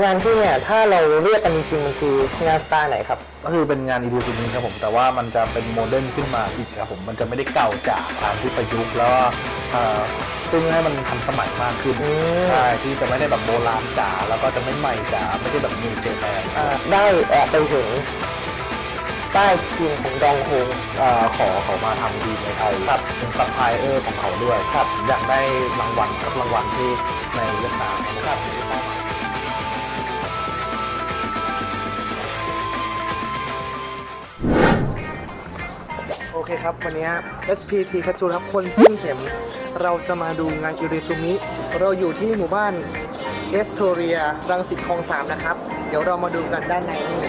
งานที่เนี่ยถ้าเราเรียกกันจริงๆมันคืองานสไตล์ไหนครับ ก็คือเป็นงานอีดิซูมิครับผมแต่ว่ามันจะเป็นโมเดิร์นขึ้นมาอีกครับผมมันจะไม่ได้เก่าจ๋าตามที่ประยุกต์แล้วก็เอ่อซึ่งให้มันทันสมัยมากขึ้นอืม ใช่ที่จะไม่ได้แบบโบราณจ๋าแล้วก็จะไม่ใหม่จ๋าไม่ได้แบบนิวเจแปนอ่าได้แอบไปถึงใต้ทีมของดองโฮงขอเขามาทำดีในไทยครับเป็นซัพพลายเออร์ของเขาด้วยครับอยากได้รางวัลกับรางวัลที่ในเวียดนามนะครับ อเคครับ วันนี้ SPT คัจูครับคนสิ้นเข็ม เราจะมาดูงานอิริซุมิ เราอยู่ที่หมู่บ้านเอสโทเรียรังสิตคลองสามนะครับ เดี๋ยวเรามาดูกันด้านในนี่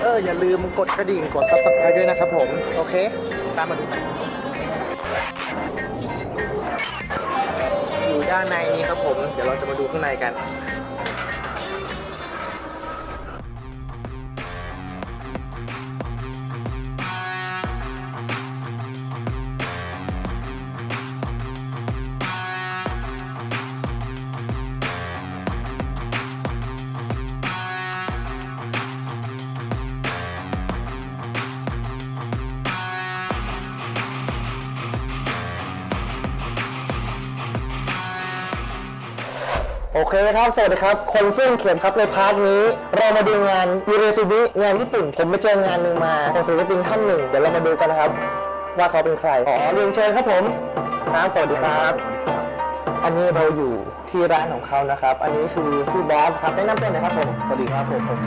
เออ อย่าลืมกดกระดิ่งกด subscribe ด้วยนะครับผม โอเค ตามมาดูกันอยู่ด้านในนี้ครับผม เดี๋ยวเราจะมาดูข้างในกัน เคครับ สวัสดีครับ คนเส้นเขียนครับในพาร์ทนี้ เรามาดูงานยูเรซูบิงานญี่ปุ่น ผมไปเจองานหนึ่งมาของศิลปินท่านหนึ่ง เดี๋ยวเรามาดูกันนะครับ ว่าเขาเป็นใคร อ๋อเรียนเชิญครับผมครับสวัสดีครับ อันนี้เราอยู่ ที่ร้านของเขานะครับ อันนี้คือพี่บอสครับแนะนำตัวหน่อยครับผมสวัสดีครับผมผม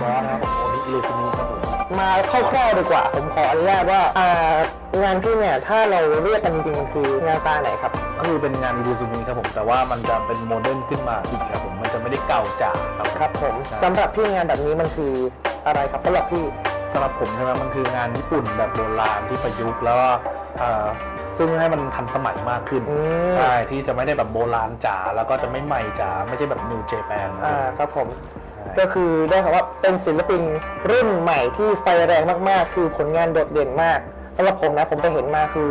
บอสนะครับผมโอนิอิเลฟินีครับผมมาคร่าวๆดีกว่า ผมขออนุญาตว่าอ่างานพี่เนี่ยถ้าเราเรียกกันจริงๆมันคืองานสไตล์ไหนครับ ก็คือเป็นงานอีดิซูมิครับผมแต่ว่ามันจะเป็นโมเดิร์นขึ้นมาอีกครับผมมันจะไม่ได้เก่าจ๋าครับครับผมใช่สำหรับพี่งานแบบนี้มันคืออะไรครับสำหรับพี่สำหรับผมใช่ไหมมันคืองานญี่ปุ่นแบบโบราณที่ประยุกต์แล้วก็เอ่อซึ่งให้มันทันสมัยมากขึ้นอืม ใช่ที่จะไม่ได้แบบโบราณจ๋าแล้วก็จะไม่ใหม่จ๋าไม่ใช่แบบนิวเจแปนอ่าครับผม ก็คือได้คำว่าเป็นศิลปินรุ่นใหม่ที่ไฟแรงมากๆ คือผลงานโดดเด่นมากสำหรับผมนะผมไปเห็นมาคือ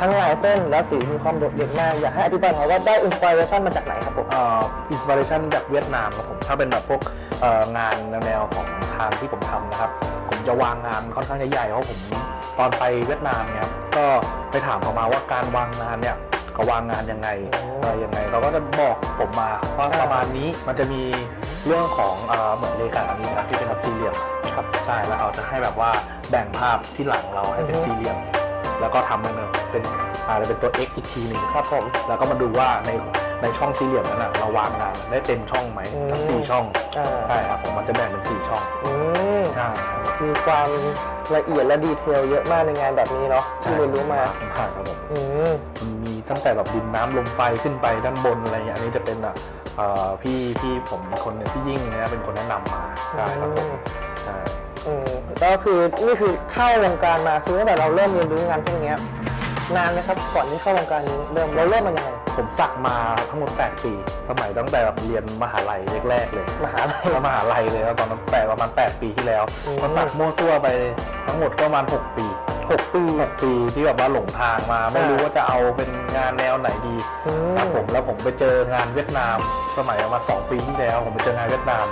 ทั้งลายเส้นและสีมีความโดดเด่นมาก อยากให้อธิบายหน่อยว่าได้อินสปิเรชันมาจากไหนครับผมเอ่ออินสปิเรชันจากเวียดนามครับผมถ้าเป็นแบบพวกเอ่องานแนวๆของทางที่ผมทำนะครับ ผมจะวางงานค่อนข้างจะใหญ่เพราะผม ตอนไปเวียดนามเนี่ยครับก็ไปถามเขามาว่าการวางงานเนี่ยเขาวางงานยังไงอ๋อออะไรยังไงเขาก็จะบอกผมมาว่าอ่าประมาณนี้มันจะมีเรื่องของเอ่อเหมือนเลขาอันนี้ครับที่เป็นแบบสี่เหลี่ยมครับใช่แล้วเขาจะให้แบบว่าแบ่งภาพที่หลังเราให้เป็นอือฮึ สี่เหลี่ยม แล้วก็ทำมันเป็นอาจจะเป็นตัว x อีกทีหนึ่งครับผม แล้วก็มาดูว่าในในช่องสี่เหลี่ยมนั้นนะเราวางงานได้เต็มช่องไหมอืม ทั้งสี่ช่องอ่าใช่ครับผมมันจะแบ่งเป็นสี่ช่องอืมใช่ครับมีความ ละเอียดและดีเทลเยอะมากในงานแบบนี้เนาะที่เรียนรู้มาใช่ครับผมอืมมันมีตั้งแต่แบบดินน้ำลมไฟขึ้นไปด้านบนอะไรเงี้ยอันนี้จะเป็นอะเอ่อพี่พี่ผมอีกคนหนึ่งพี่ยิ่งเนี่ยเป็นคนแนะนำมาใช่ครับผมใช่อืมก็คือนี่คือเข้าวงการมาคือตั้งแต่เราเริ่มเรียนรู้งานพวกเนี้ย นานไหมครับก่อนที่เข้าวงการนี้เริ่มเราเริ่มมันยังไงผมสักมาทั้งหมด 8 ปี สมัยตั้งแต่แบบเรียนมหาลัยแรกๆเลยมหาลัย มหาลัยเลยแล้วตอนนั้นแปดประมาณ 8 ปีที่แล้วอืม ก็สักมั่วซั่วไปทั้งหมดก็ประมาณ 6 ปีหกปี 6 ปีที่แบบว่าหลงทางมา ไม่รู้ว่าจะเอาเป็นงานแนวไหนดี อืม ครับผมแล้วผมไปเจองานเวียดนาม สมัยประมาณ2ปีที่แล้ว ผมไปเจองานเวียดนาม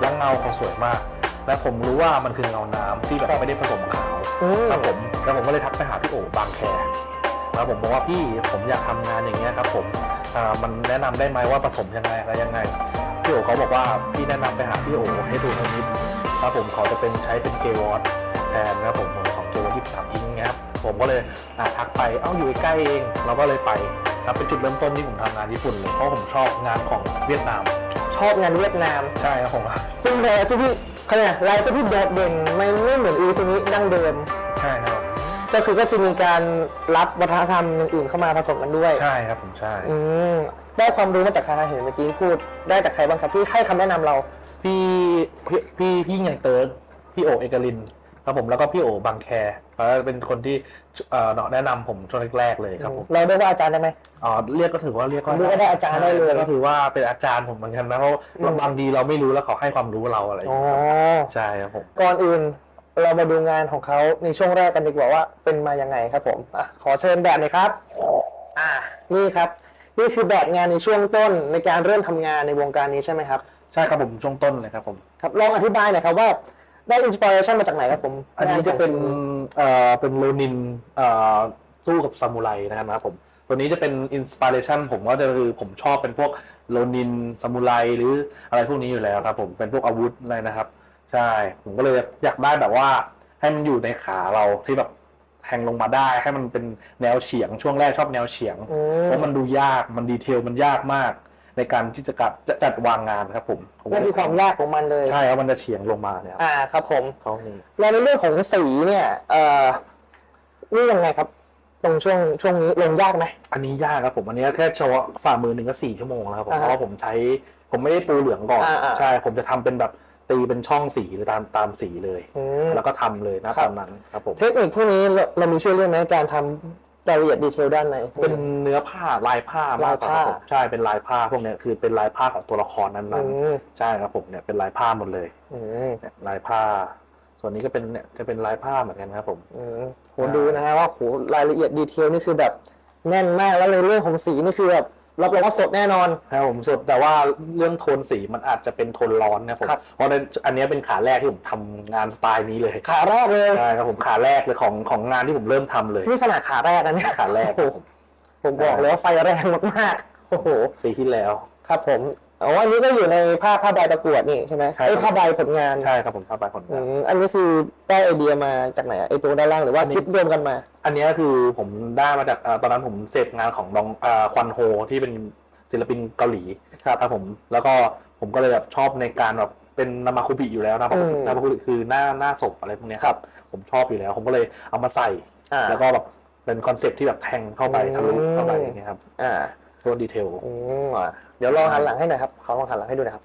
แล้วเงาเขาสวยมาก และผมรู้ว่ามันคือเงาน้ำที่แบบไม่ได้ผสมขาวอืม ครับผมแล้วผมก็เลยทักไปหาพี่โอบางแค แล้วผมบอกว่าพี่ผมอยากทำงานอย่างเงี้ยครับผมอ่ามันแนะนำได้ไหมว่าผสมยังไงอะไรยังไงพี่โอเขาบอกว่าพี่แนะนำไปหาพี่โอให้ดูทางนิดครับผมเขาจะเป็นใช้เป็นเกวอตแทนนะครับผมของเกวอตที่สามอิงเงี้ยครับผมก็เลยอ่าทักไปเอ้าอยู่ใกล้ๆเองเราก็เลยไปครับเป็นจุดเริ่มต้นที่ผมทำงานญี่ปุ่นเลยเพราะผมชอบงานของเวียดนาม ชอบงานเวียดนามใช่ครับผมซึ่งลายเส้นที่เขาเรียกอะไรลายเส้นที่โดดเด่นไม่ไม่เหมือนอีซูมิดั้งเดิมใช่ครับ ก็คือก็จะมีการรับวัฒนธรรมอย่างอื่นเข้ามาผสมกันด้วย ใช่ครับผมใช่ อืมได้ความรู้มาจากใครเห็นเมื่อกี้พูดได้จากใครบ้างครับที่ให้คำแนะนำเรา พี่พี่พี่พี่อย่างเติร์กพี่โอเอกลินครับผมแล้วก็พี่โอบางแคเขาเป็นคนที่เอ่อแนะนำผมช่วงแรกๆเลยครับผมเราได้ว่าอาจารย์ได้ไหม อ๋อเรียกก็ถือว่าเรียกว่าเรียกว่าได้อาจารย์ได้เลย ก็ถือว่าเป็นอาจารย์ผมเหมือนกันนะเพราะอืมบางทีเราไม่รู้แล้วเขาให้ความรู้เราอะไรอย่างอ๋อเงี้ยครับใช่ครับผมก่อนอื่น เรามาดูงานของเขาในช่วงแรกกันดีกว่าว่าเป็นมายังไงครับผมอะขอเชิญแบบเลยครับ อ่า นี่ครับ นี่คือแบบงานในช่วงต้นในการเริ่มทำงานในวงการนี้ใช่ไหมครับ ใช่ครับผมช่วงต้นเลยครับผม ครับลองอธิบายหน่อยครับว่าได้อินสปิเรชันมาจากไหนครับผมอันนี้จะเป็นงาของเอ่อเป็นโลนินเอ่อสู้กับซามูไรนะครับผมตัวนี้จะเป็นอินสปิเรชันผมก็จะคือผมชอบเป็นพวกโลนินซามูไรหรืออะไรพวกนี้อยู่แล้วครับผมเป็นพวกอาวุธอะไรนะครับ ใช่ ผมก็เลยอยากได้แบบว่า ให้มันอยู่ในขาเราที่แบบแทงลงมาได้ ให้มันเป็นแนวเฉียงช่วงแรกชอบแนวเฉียงอืเพมราะมันดูยากมันดีเทลมันยากมาก ในการที่จะกัดจะจัดวางงานครับผมผมนั่นคือความยากของมันเลย ใช่ครับมันจะเฉียงลงมาเนี่ยอ่าครับผม เขานี่ แล้วในเรื่องของสีเนี่ยเอ่อนี่ยังไงครับ ตรงช่วงช่วงนี้ลงยากไหม อันนี้ยากครับผมอันนี้แค่โชว์ฝ่ามือหนึ่งก็สี่ชั่วโมงแล้วครับผมอ่าเพราะว่าผมใช้ผมไม่ได้ปูเหลืองก่อนอ่าอ่าใช่ผมจะทำเป็นแบบ ตีเป็นช่องสีหรือตามตามสีเลย อืม แล้วก็ทำเลยนะครับ ตอนนั้นครับผมเทคนิคพวกนี้เราเรามีชื่อเรียกไหมการทำรายละเอียดดีเทลด้านใน เป็นเนื้อผ้าลายผ้ามากกว่าครับผมลายผ้า ใช่เป็นลายผ้าพวกเนี้ยคือเป็นลายผ้าของตัวละครนั้นอืมๆใช่ครับผมเนี่ยเป็นลายผ้าหมดเลยอืมเนี่ยลายผ้า ส่วนนี้ก็เป็นเนี่ยจะเป็นลายผ้าเหมือนกันครับผม อืมโหดูนะฮะว่าโหรายละเอียดดีเทลนี่คือแบบแน่นมากแล้วในเรื่องของสีนี่คือแบบ รับรองว่าสดแน่นอน ครับผมสุดแต่ว่าเรื่องโทนสีมันอาจจะเป็นโทนร้อนนะครับผมครับ เพราะในอันเนี้ยเป็นขาแรกที่ผมทำงานสไตล์นี้เลยขาแรกเลยใช่ครับผมขาแรกเลยของของงานที่ผมเริ่มทำเลยนี่ขนาดขาแรกนะเนี่ยขาแรกโอ้โหผมบอกเลยว่าไฟแรงมากๆโอ้โห ปีที่แล้ว ครับผม อ๋ออันนี้ก็อยู่ในผ้าผ้าใบประกวดนี่ใช่ไหมใช่ไอ้ยครับผ้าใบผลงานใช่ครับผมผ้าใบผลอืงาน มอันนี้คือได้ไอเดียมาจากไหนอะไอตัวด้านล่างหรือว่าอันนี้ คิดรวมกันมา อันเนี้ยคือผมได้มาจากเอ่อตอนนั้นผมเสพงานของดองเอ่อควันโฮที่เป็นศิลปินเกาหลีครับครับผม แล้วก็ผมก็เลยแบบชอบในการแบบเป็นนามาคุบิอยู่แล้วนะอืม นามาคุบิคือหน้าหน้าศพอะไรพวกเนี้ยครับ ผมชอบอยู่แล้ว ผมก็เลยเอามาใส่ อ่า แล้วก็แบบเป็นคอนเซ็ปต์ที่แบบแทงเข้าไปอืมทะลุเข้าไปอย่างเงี้ยครับอ่า ตัวดีเทล อืมอะเดี๋ยวลองหันหลังให้หน่อยครับขอลองหันหลังให้ดูหนะครับ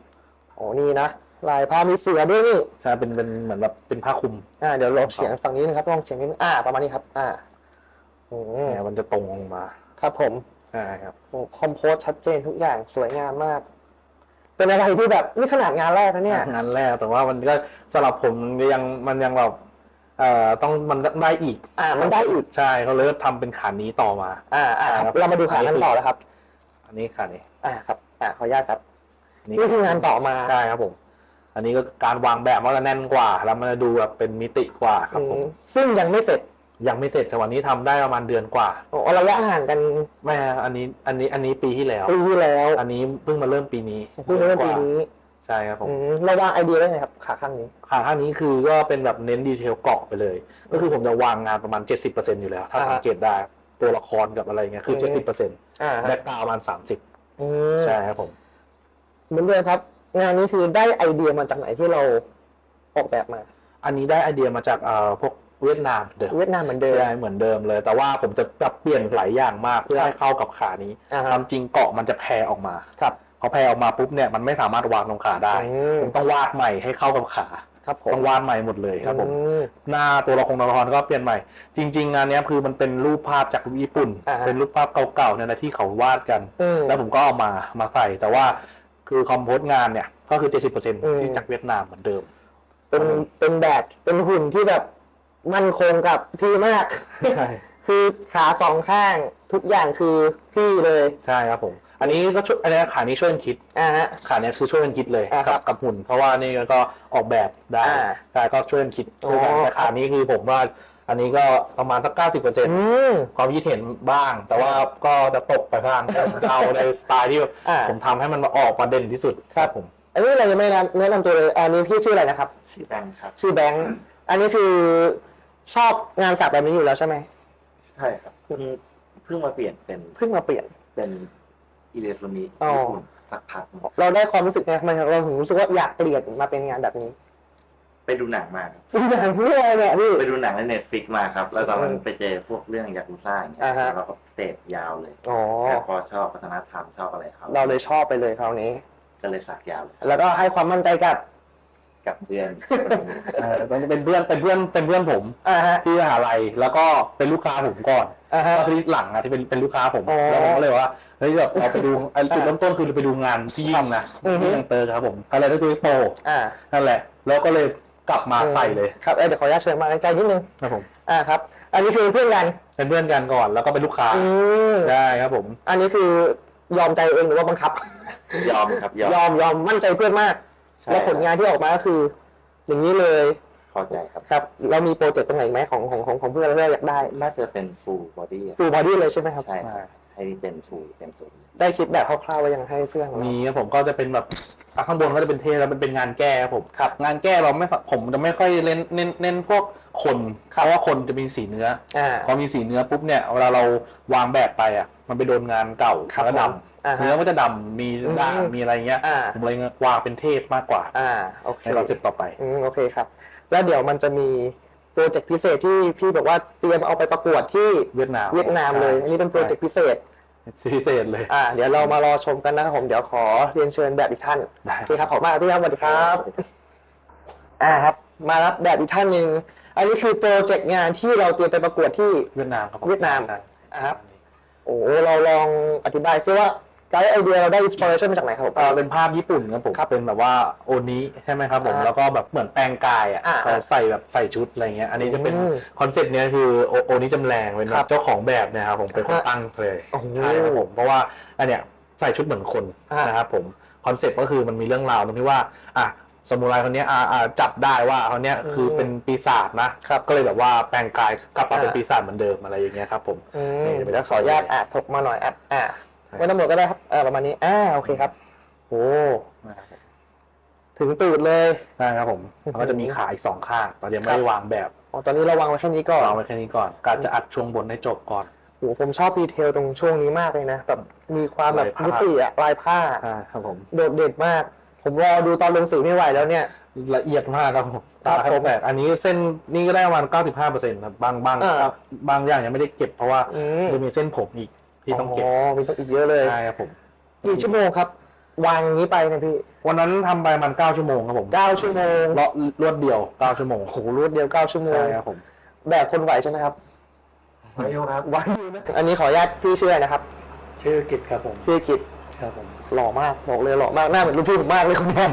โอ้นี่นะลายผ้ามีเสือด้วยนี่ใช่เป็นเป็นเหมือนแบบเป็นผ้าคลุมอ่าเดี๋ยวลองเฉียงฝั่งนี้นะครับลองเฉียงนิดนึงอ่าประมาณนี้ครับ อ่าอืมเนี่ยมันจะตรงลงมา ครับผมใช่ครับโอ้คอมโพสชัดเจนทุกอย่างสวยงามมาก เป็นอะไรที่แบบนี่ขนาดงานแรกนะเนี่ยงานแรกแต่ว่ามันก็สำหรับผมยังมันยังแบบเอ่อต้องมันได้อีก อ่า มันได้อีกใช่เขาเลยทำเป็นขานี้ต่อมา อ่าอ่าครับครับเรามาดูขานั้นต่อแล้วครับ อันนี้ขานี้อ่าครับ อ่าขออนุญาตครับอันนี้นี่คืองานต่อมาใช่ครับผม อันนี้ก็การวางแบบมันจะแน่นกว่า แล้วมันจะดูแบบเป็นมิติกว่าครับผมอืมซึ่งยังไม่เสร็จยังไม่เสร็จแต่วันนี้ทำได้ประมาณเดือนกว่าโอ้ระยะห่างกันไม่ฮะอันนี้อันนี้อันนี้ปีที่แล้ว ปีที่แล้วอันนี้เพิ่งมาเริ่มปีนี้เพิ่งเริ่มปีนี้ใช่ครับผม อืมเราวางไอเดียได้ไงครับขาข้างนี้ ขาข้างนี้คือก็เป็นแบบเน้นดีเทลเกาะไปเลย ก็คือผมจะวางงานประมาณ 70%อยู่แล้ว ถ้าอ่าฮะสังเกตได้ตัวละครกับอะไรเงี้ยคือ อืม 70%อ่าแบ็ฮะกกราวประมาณ 30 อืมใช่ครับผม เหมือนเดิมครับ งานนี้คือได้ไอเดียมาจากไหนที่เราออกแบบมา อันนี้ได้ไอเดียมาจากเอ่อพวกเวียดนามเดิมเวียดนามเหมือนเดิม ใช่เหมือนเดิมเลย แต่ว่าผมจะปรับเปลี่ยนหลายอย่างมากเพื่อครับให้เข้ากับขานี้อ่าคฮะวามจริงเกาะมันจะแผ่ออกมาครับ พอแผ่ออกมาปุ๊บเนี่ยมันไม่สามารถวางตรงขาได้อืม ผมต้องวาดใหม่ให้เข้ากับขา ครับผมต้องวาดใหม่หมดเลยครับผมอืมหน้าตัวละครตัวละครก็เปลี่ยนใหม่ จริง ๆ งานเนี้ยคือมันเป็นรูปภาพจากญี่ปุ่น อ่าฮะ เป็นรูปภาพเก่าๆเนี่ยนะที่เขาวาดกัน อืม แล้วผมก็เอามามาใส่แต่ว่าคือคอมโพสงานเนี่ยก็คือ70%อืมที่จากเวียดนามเหมือนเดิม เป็นเป็นแบบเป็นหุ่นที่แบบมั่นคงกับพี่มากใช่คือขาสองข้างทุกอย่างคือพี่เลย ใช่ครับผม อันนี้ก็ช่วยอันนี้ขานี้ช่วยกันคิด อ่าฮะ ขาเนี้ยคือช่วยกันคิดเลยอ่าครักับกับหุ่น เพราะว่านี่ก็ออกแบบได้อ่าใช่ก็ช่วยกันคิดด้วยกันอ๋อ แต่ขานี้คือผมว่า อันนี้ก็ประมาณสักเก้าสิบเปอร์เซ็นต์อืม ความคิดเห็นบ้าง แต่ว่าก็จะตกไปบ้างผมจะเอาในสไตล์ที่อ่า ผมทำให้มันออกมาเด่นที่สุดครับผมอันนี้เรายังไม่แนะแนะนำตัวเลยอันนี้พี่ชื่ออะไรนะครับ ชื่อแบงค์ครับ ชื่อแบงค์ อันนี้คือชอบงานสักแบบนี้อยู่แล้วใช่ไหม ใช่ครับเพิ่งเพิ่งมาเปลี่ยนเป็นเพิ่งมาเปลี่ยน เป็น อิเลซูมิอ๋อ ญี่ปุ่นสักพักหนึ่งเราได้ความรู้สึกไงทำไมเราถึงรู้สึกว่าอยากเปลี่ยนมาเป็นงานแบบนี้ไปดูหนังมาครับอีกอย่างเพื่ออะไรเนี่ยพี่ ไปดูหนังในเน็ตฟิกมาครับ แล้วตอนนั้นอืมไปเจอพวกเรื่องยากุซ่าอย่างเงี้ยอ่าฮะ แล้วก็เสพยาวเลยอ๋อแล้วพอชอบวัฒนธรรมชอบอะไรเขาเราเลยชอบไปเลยคราวนี้ ก็เลยสักยาวเลยครับแล้วก็ให้ความมั่นใจกับ กับเพื่อนเออเป็นเพื่อนเป็นเพื่อนเป็นเพื่อนผมอ่าฮะ ที่มหาลัยแล้วก็เป็นลูกค้าผมก่อนอ่าฮะก็ที่หลังอะที่เป็นเป็นลูกค้าผมอ๋อแล้วผมก็เลยว่าเฮ้ยแบบเราไปดูไอ้จุดเริ่มต้นคือไปดูงานที่ยิ่งนะอือฮึ ที่ยังเตอร์ครับผมอะไรได้ตัวโปรอ่านั่นแหละ แล้วก็เลยกลับมาใส่เลยครับเอ้ยเดี๋ยวขออนุญาตเชิญมาใกล้ๆนิดนึงครับผมอ่าครับ อันนี้คือเพื่อนกันเป็นเพื่อนกันก่อนแล้วก็เป็นลูกค้าอืมได้ครับผม อันนี้คือยอมใจเองหรือว่าบังคับ ยอมครับยอมยอมยอมมั่นใจเพื่อนมากใช่ แล้วผลงานที่ออกมาก็คือ อย่างนี้เลยเข้าใจครับ ครับ เรามีโปรเจกต์ตรงไหนไหมของของของของเพื่อนที่เราอยากได้น่าจะเป็น full body อะฟูลบอดี้เลยใช่ไหมครับใช่ครับให้เป็น full เต็มตัวได้คิดแบบคร่าวๆไว้ยังให้เพื่อนของเรา มีครับผมก็จะเป็นแบบข้างบนก็จะเป็นเทแล้วมันเป็นงานแก้ครับผมครับงานแก้เราไม่ผมจะไม่ค่อยเน้นเน้นเน้นพวกคนเพราะว่าคนจะมีสีเนื้อ อ่า พอมีสีเนื้อปุ๊บเนี่ยเวลาเราวางแบบไปอะ มันไปโดนงานเก่าครับแล้วดผม อ่าำฮะเนื้อมันจะดำมีด่างอืมมีอะไรเงี้ยอ่า ผมเลยวางเป็นเทพมากกว่าอ่าโอเคในคอนเซ็ปต์ต่อไป อืมโอเคครับ แล้วเดี๋ยวมันจะมีโปรเจกต์พิเศษที่พี่บอกว่าเตรียมเอาไปประกวดที่เวียดนามเวียดนามเลยอันนี้เป็นโปรเจกต์พิเศษพิเศษเลย อ่า เดี๋ยวเรามารอชมกันนะครับผม เดี๋ยวขอเรียนเชิญแบบอีกท่านได้โอเคครับขอบคุณมากพี่ครับสวัสดีครับ อ่าครับ มารับแบบอีกท่านหนึ่งอันนี้คือโปรเจกต์งานที่เราเตรียมไปประกวดที่ เวียดนามครับผมเวียดนาม ใช่อ่าครับ โอ้โหเราลองอธิบายซิว่า ไกด์ไอเดียเราได้อินสปิเรชันมาจากไหนครับผมเอ่อเป็นภาพญี่ปุ่นครับผมครับเป็นแบบว่าโอนี้ใช่ไหมครับผมอ่าแล้วก็แบบเหมือนแปลงกายอะอ่าเขาใส่แบบใส่ชุดอะไรเงี้ยอันนี้จะเป็นอืมคอนเซ็ปต์เนี้ยคือโอโอนี้จำแรงเป็นแบครับบเจ้าของแบบเนี่ยครับผมเป็นคนอ่าตั้งเลยโอ้โหใช่ครับผมเพราะว่าอันเนี้ยใส่ชุดเหมือนคนอ่านนะครับผมคอนเซ็ปต์ก็คือมันมีเรื่องราวตรงที่ว่าอะสมุไรคนเนี้ยอ่าอ่าจับได้ว่าคนเนี้ยคือเป็นปีศาจนะครับก็เลยแบบว่าแปลงกายกลับมาเป็นอ่า ปีศาจเหมือนเดิมอะไรอย่างเงี้ยครับผม อืนี่มเป็นเดี๋ยวขออนุญาตอะถกมาหน่อยอะอะใช่ ไว้ตำรวจก็ได้ครับเออประมาณนี้อ่าโอเคครับโอ้นะครับผมถึงตูดเลยใช่ครับผมอือหือแล้วก็จะมีขาอีกสองข้างแต่ยังไม่ได้วางแบบอ๋อตอนนี้เราวางไว้แค่นี้ก่อนวางไว้แค่นี้ก่อน การจะอัดช่วงบนให้จบก่อนโอ้ผมชอบดีเทลตรงช่วงนี้มากเลยนะแบบมีความแบบลายผ้ามิติอะลายผ้าใช่ครับผมโดดเด่นมาก ผมรอดูตอนลงสีไม่ไหวแล้วเนี่ย ละเอียดมากครับผมครัตาบแทบแตกอันนี้เส้นนี่ก็ได้ประมาณ95เปอร์เซ็นต์ครับบางบางอ่าบางอย่างยังไม่ได้เก็บเพราะว่าอืมจะมีเส้นผมอีก ที่ต้องเก็บอ๋อมีต้องอีกเยอะเลยใช่ครับผมกี่ชั่วโมงครับวางอย่างนี้ไปเนี่ยพี่ วันนั้นทำไปประมัน9ชั่วโมงครับผมเก้าชั่วโมงเลาะรวดเดียว9ชั่วโมงโอ้โหรวดเดียวเก้าชั่วโมงใช่ครับผมแบบทนไหวใช่ไหมครับวายุครับ ไหวอยู่นะอันนี้ขออนุญาตพี่ชื่ออะไรนะครับชื่อกิจครับผม ชื่อกิจครับผม หล่อมากบอกเลยหล่อมากหน้าเหมือนลูกพี่ผมมากเลยคนเนี้ย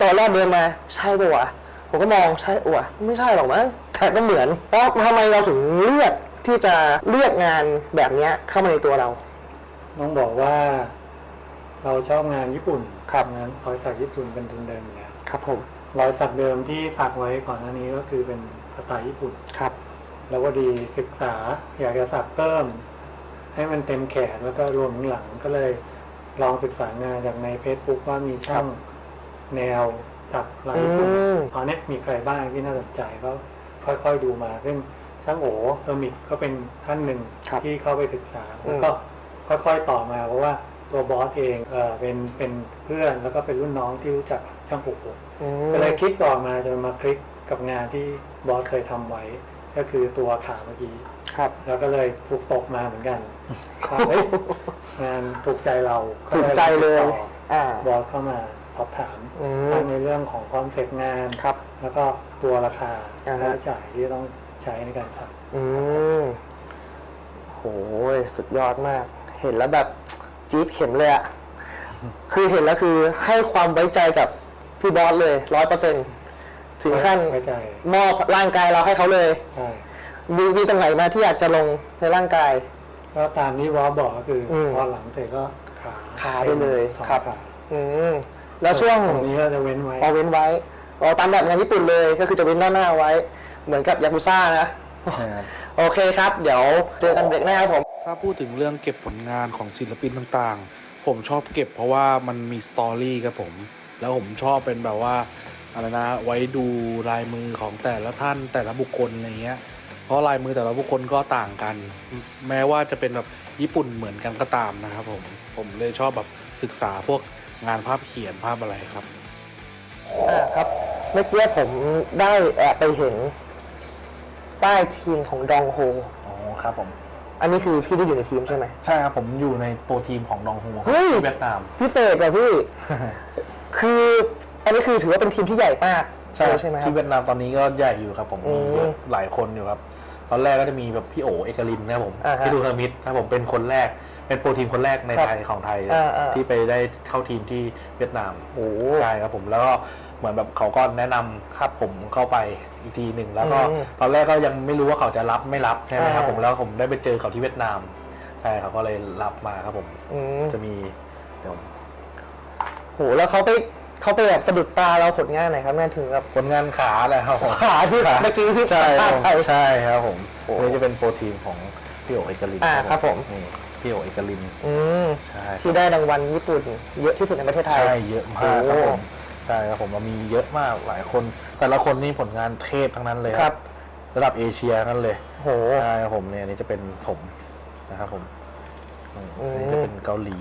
ตอนแรกเดินมาใช่ปะวะผมก็มองใช่ปะวะไม่ใช่หรอกมั้งแต่ก็เหมือนแล้วทำไมเราถึงเลือก ที่จะเลือกงานแบบเนี้ยเข้ามาในตัวเรา ต้องบอกว่า เราชอบงานญี่ปุ่นครับงานรอยสักญี่ปุ่นเป็นทุนเดิมอยู่แล้วครับผมรอยสักเดิมที่สักไว้ก่อนหน้านี้ก็คือเป็นสไตล์ญี่ปุ่นครับ แล้วก็ดีศึกษาอยากจะสักเพิ่ม ให้มันเต็มแขนแล้วก็รวมถึงหลังก็เลยลองศึกษางานจากใน Facebook ว่ามีช่างแนวสักลายญี่ปุ่นอืมตอนนี้มีใครบ้างที่น่าสนใจก็ค่อยๆดูมาซึ่ง ช่างโอเออร์มิกก็เป็นท่านหนึ่งครับที่เข้าไปศึกษาแล้วก็ค่อยๆต่อมาเพราะว่าตัวบอสเองเออเป็นเป็นเพื่อนแล้วก็เป็นรุ่นน้องที่รู้จักช่างโออืมก็เลยคลิกต่อมาจนมาคลิกกับงานที่บอสเคยทำไว้ ก็คือตัวขาเมื่อกี้ครับแล้วก็เลยถูกตกมาเหมือนกันว่าเฮ้ยงานถูกใจเราถูกใจเลยติดต่ออ่าบอสเข้ามาสอบถามอืทั้มงในเรื่องของคอนเซ็ปต์งานครับแล้วก็ตัวราคาอ่าฮะค่าใช้จ่ายที่ต้อง ใช้ในการสักอืมโหยสุดยอดมาก เห็นแล้วแบบจี๊ดเข็มเลยอะคือเห็นแล้วคือให้ความไว้ใจกับพี่บอสเลยร้อยเปอร์เซ็นถึงขั้นไว้ใจมอบร่างกายเราให้เขาเลย ใช่มีมีตรงไหนมาที่อยากจะลงในร่างกาย ก็ตามที่บอสบอกก็คืออม พอหลังเสร็จก็ขาขาไปเลยสองครับ ขาอืมแล้วช่วงตรงนี้ก็จะเว้นไว้ เอาเว้นไว้เอาตามแบบงานญี่ปุ่นเลยก็คือจะเว้นด้านหน้าไว้ เหมือนกับยากุซ่านะ โอเคครับ เดี๋ยวเจอกันเบรกหน้าครับผม ถ้าพูดถึงเรื่องเก็บผลงานของศิลปินต่างๆ ผมชอบเก็บเพราะว่ามันมีสตอรี่ครับผม แล้วผมชอบเป็นแบบว่าอะไรนะ ไว้ดูลายมือของแต่ละท่านแต่ละบุคคลอะไรเงี้ย เพราะลายมือแต่ละบุคคลก็ต่างกัน แม้ว่าจะเป็นแบบญี่ปุ่นเหมือนกันก็ตามนะครับผม ผมเลยชอบแบบศึกษาพวกงานภาพเขียนภาพอะไรครับ อ่าครับ เมื่อกี้ผมได้แอบไปเห็น ป้ายทีมของดองโฮ อ๋อครับผม อันนี้คือพี่ได้อยู่ในทีมใช่ไหม ใช่ครับผมอยู่ในโปรทีมของดองฮูเฮ้ย ที่เวียดนาม พิเศษแบบพี่ คืออันนี้คือถือว่าเป็นทีมที่ใหญ่มากใช่ใช่ไหมครัที่บ เวียดนามตอนนี้ก็ใหญ่อยู่ครับผมอืมีมเยอะหลายคนอยู่ครับ ตอนแรกก็จะมีแบบพี่โอเอกลินนะครับผมอ่าฮะพี่ดูเทอร์มิดนะครับผมเป็นคนแรก เป็นโปรทีมคนแรกในครับไทยของไทยอ่าอ่าที่ไปได้เข้าทีมที่เวียดนามโอ้ใช่ครับผมแล้วก็ เหมือนแบบเขาก็แนะนำครับผมเข้าไปอีกทีหนึ่งแล้วก็อืมตอนแรกก็ยังไม่รู้ว่าเขาจะรับไม่รับใช่ไหมครับอ่า ผมแล้วผมได้ไปเจอเขาที่เวียดนามใช่เขาก็เลยรับมาครับผมอืมจะมีเดี๋ยว โหแล้วเขาไปเขาไปแบบสะดุดตาเราผลงานไหนครับเนี่ยถึงแบบ ผลงานขาแหละครับผมขาที่เมื่อกี้ที่ใช่คพารับดไปใช่ครับผมโอ้อันนี้จะเป็นโปรทีมของพี่โอเอกลินอ่าครับผม นี่พี่โอเอกลินอืมใช่ที่ได้รางวัลญี่ปุ่น เยอะที่สุดในประเทศไทย ใช่เยอะมากครับโอ้ผม ใช่ครับผมเรามีเยอะมากหลายคน แต่ละคนนี่ผลงานเทพทั้งนั้นเลยครับ ระดับเอเชียทั้งนั้นเลยโหใช่ครับผมเนี่ยอันนี่จะเป็นผมนะครับผมอืมอืมอันนี้จะเป็นเกาหลี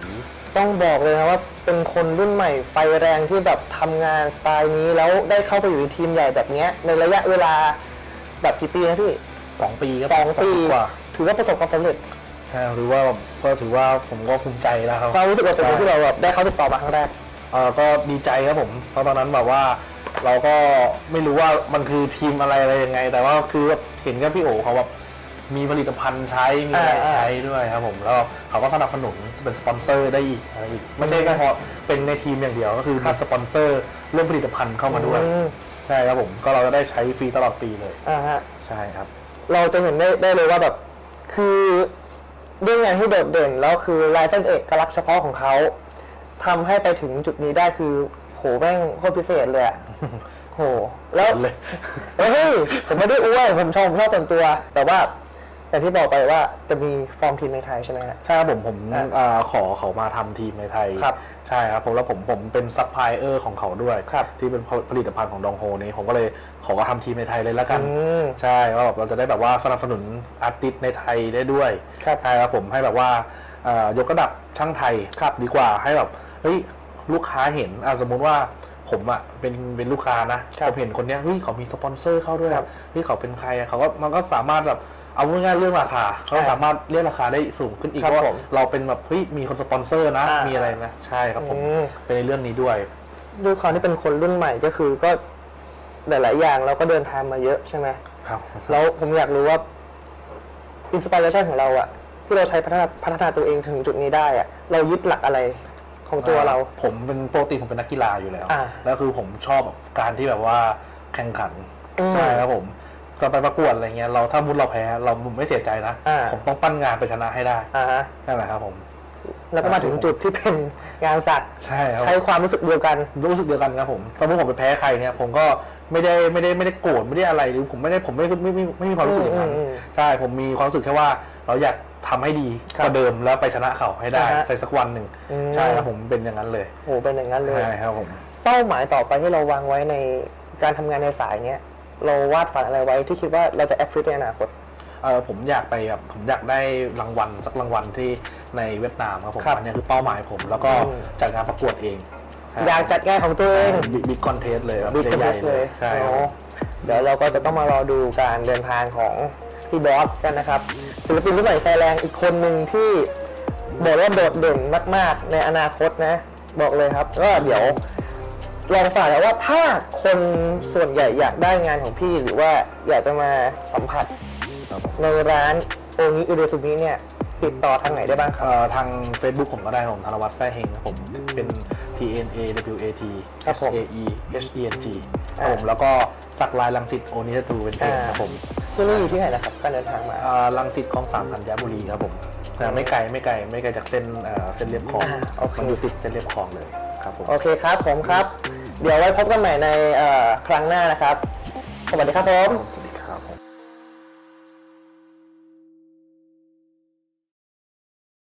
ต้องบอกเลยนะว่าเป็นคนรุ่นใหม่ไฟแรงที่แบบทำงานสไตล์นี้แล้วได้เข้าไปอยู่ในทีมใหญ่แบบเนี้ยในระยะเวลาแบบกี่ปีนะพี่สองปีครับสองปีกว่าถือว่าประสบความสำเร็จใช่หรือว่าก็ถือว่าผมก็ภูมิใจแล้วครับความรู้สึกเราเป็นไงที่เราแบบได้เข้าติดต่อมาครั้งแรก เออก็ดีใจครับผมเพราะตอนนั้นแบบว่าเราก็ไม่รู้ว่ามันคือทีมอะไรอะไรยังไง แต่ว่าคือแบบเห็นกับพี่โอเขาแบบมีผลิตภัณฑ์ใช้ มีอะไรอ่าใช้ด้วยครับผม แล้วเขาก็สนับสนุนเป็นสปอนเซอร์ได้อีกอะไรอีก ไม่ใช่แค่พอเป็นในทีมอย่างเดียว ก็คือมีสปอนเซอร์เรื่องผลิตภัณฑ์เข้ามาด้วยอืมใช่ครับผม ก็เราจะได้ใช้ฟรีตลอดปีเลย อ่าฮะ ใช่ครับ เราจะเห็นได้ได้เลยว่าแบบ คือด้วยงานที่โดดเด่นแล้วคือลายเส้นเอกลักษณ์เฉพาะของเขา ทำให้ไปถึงจุดนี้ได้คือ โหแม่งโคตรพิเศษเลยอะโห แล้วเลย เฮ้ยผมไม่ได้อ้วนผมชอบผมชอบส่วนตัว แต่ว่าอย่างที่บอกไปว่าจะมีฟอร์มทีมในไทยใช่ไหมฮะ ใช่ครับผมผมอะอ่าขอเขามาทำทีมในไทย ครับใช่ครับผมแล้วผมผมเป็นซัพพลายเออร์ของเขาด้วย ครับที่เป็นผลิตภัณฑ์ของดองโฮนี้ผมก็เลยขอมาทำทีมในไทยเลยแล้วกัน อืมใช่ว่าแบบเราจะได้แบบว่าสนับสนุนอาร์ติสต์ในไทยได้ด้วยครับใช่ครับผมให้แบบว่าเอ่อยกระดับช่างไทยครับดีกว่าให้แบบเฮ้ยลูกค้าเห็นอะสมมุติว่าผมอะเป็นเป็นลูกค้านะผมเห็นคนเนี้ยเฮ้ยเขามีสปอนเซอร์เข้าด้วยครับเฮ้ยเขาเป็นใครอะเขาก็มันก็สามารถแบบเอาง่ายๆเรื่องราคาเขาก็อ่าสามารถเรียกราคาได้สูงขึ้นอีกครับเพราะว่าผมเราเป็นแบบเฮ้ยมีคนสปอนเซอร์นะอ่ามีมีอะไรนะใช่ครับผมอืมเป็นในเรื่องนี้ด้วยด้วยความที่เป็นคนรุ่นใหม่ก็คือก็หลาย ๆ อย่างเราก็เดินทางมาเยอะใช่ไหมครับแล้วผมอยากรู้ว่าอินสปิเรชันของเราอะที่เราใช้พัฒนาพัฒนาตัวเองถึงจุดนี้ได้อะเรายึดหลักอะไร ของตัวเรา ผมเป็นปกติผมเป็นนักกีฬาอยู่แล้ว อ่าแล้วคือผมชอบการที่แบบว่าแข่งขันอืมใช่ครับผมจะไปประกวดอะไรเงี้ยเราถ้ามุดเราแพ้เราไม่เสียใจนะอ่า ผมต้องปั้นงานไปชนะให้ได้อ่าฮะนั่นแหละครับผม แล้วก็มาถึงจุดที่เป็นงานสักดิ์ใช่ครับใช้ความรู้สึกเดียวกัน รู้สึกเดียวกันครับผมสมมติผมไปแพ้ใครเนี่ยผมก็ไม่ได้ไม่ได้ไม่ได้โกรธไม่ได้อะไรหรือผมไม่ได้ผมไม่ไม่ไม่ไม่ไม่มีความรู้สึกอย่างนั้นอืมอืม ใช่ผมมีความรู้สึกแค่ว่าเราอยาก ทำให้ดีครับกว่าเดิมแล้วไปชนะเขาให้ได้อ่าฮะในสักวันหนึ่งอืม ใช่ครับผมเป็นอย่างนั้นเลยโอ้เป็นอย่างนั้นเลย ใช่ครับผม เป้าหมายต่อไปที่เราวางไว้ในการทำงานในสายเนี้ยเราวาดฝันอะไรไว้ที่คิดว่าเราจะแอฟริกในอนาคต เออผมอยากไปแบบผมอยากได้รางวัลสักรางวัลที่ในเวียดนามครับผมครับอันนี้คือเป้าหมายผม แล้วก็อืม จัดงานประกวดเองใช่อยากจัดงานของตัวเองบิ๊กคอนเทสเลยครับบิ๊กคอนใหเทญ่สๆเลยใช่ครับเนาะเดี๋ยวเราก็จะต้องมารอดูการเดินทางของ พี่บอสกันนะครับศิลปินรุ่นใหม่ไฟแรงอีกคนหนึ่งที่บอกว่าโดดเด่นมาก ๆ ในอนาคตนะ บอกเลยครับก็เดี๋ยวลองฝากนะว่าถ้าคนส่วนใหญ่อยากได้งานของพี่หรือว่าอยากจะมาสัมผัสครับผมในร้านโอนิอุเดซุมิเนี่ยติดต่อทางไหนได้บ้างครับเอ่อทาง Facebook ผมก็ได้ผมธนวัฒน์แซ่เฮงครับผมเป็น T N A W A T ครับ S ผม A E H E N G คอ่ารับผมแล้วก็สักลายลังสิตโอนิทูเป็นเพจครับผม ที่นี่อยู่ที่ไหนนะครับการเดินทางมา อ่าลังสิตคลองสามธัญบุรีครับผมแต่ไม่ไกลไม่ไกลไม่ไกลจากเส้นเอ่อเส้นเรียบคลองอ่าโอเค มันอยู่ติดเส้นเรียบคลองเลยครับผม โอเคครับผมครับ เดี๋ยวไว้พบกันใหม่ในเอ่อครั้งหน้านะครับ สวัสดีครับผมสวัสดี